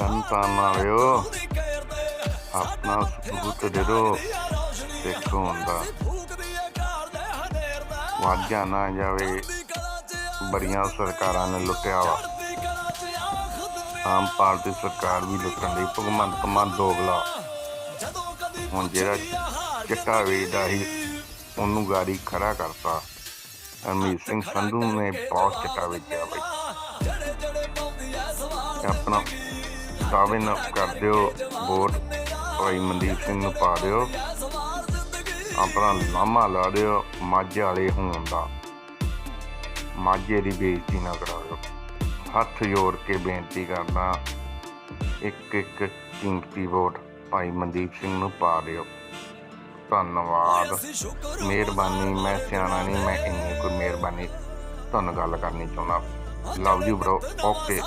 ਤਨ ਆਪਣਾ ਸਬੂਤ ਦੇ ਦਿਓ ਦੇਖੋ ਹੁੰਦਾ ਵਾਜਾ ਨਾ ਜਾਵੇ ਬੜੀਆਂ ਸਰਕਾਰਾਂ ਨੇ ਲੁੱਟਿਆ ਵਾ ਆਮ ਪਾਰਟੀ ਸਰਕਾਰ ਵੀ ਲੁੱਟਣ ਦੀ ਭਗਵੰਤ ਮਾਨ ਦੋਗਲਾ ਹੁਣ ਜਿਹੜਾ ਚਿੱਟਾ ਵੇਚਦਾ ਸੀ ਉਹਨੂੰ ਗਾੜੀ ਖੜਾ ਕਰਤਾ ਅਮੀਰ ਸਿੰਘ ਸੰਧੂ ਨੇ ਬਹੁਤ ਚਿੱਟਾ ਵੇਚਿਆ ਬਈ ਆਪਣਾ ਦਾਅਵੇ ਨਾ ਕਰ ਦਿਓ ਵੋਟ ਭਾਈ ਮਨਦੀਪ ਸਿੰਘ ਨੂੰ ਪਾ ਦਿਓ। ਆਪਣਾ ਲਾਮਾ ਲਾ ਦਿਓ, ਮਾਝੇ ਵਾਲੇ ਹੋਣ ਦਾ। ਮਾਝੇ ਦੀ ਬੇਇੱਜ਼ਤੀ ਨਾ ਕਰਾਓ ਹੱਥ ਜੋੜ ਕੇ ਬੇਨਤੀ ਕਰਦਾ, ਇੱਕ ਇੱਕ ਕੀਮਤੀ ਵੋਟ ਭਾਈ ਮਨਦੀਪ ਸਿੰਘ ਨੂੰ ਪਾ ਦਿਓ। ਧੰਨਵਾਦ। ਮਿਹਰਬਾਨੀ, ਮੈਂ ਸਿਆਣਾ ਨਹੀਂ, ਮੈਂ ਇੰਨੀ ਕੋਈ ਮਿਹਰਬਾਨੀ। ਤੁਹਾਨੂੰ ਗੱਲ ਕਰਨੀ ਚਾਹੁੰਦਾ। Love you bro okay.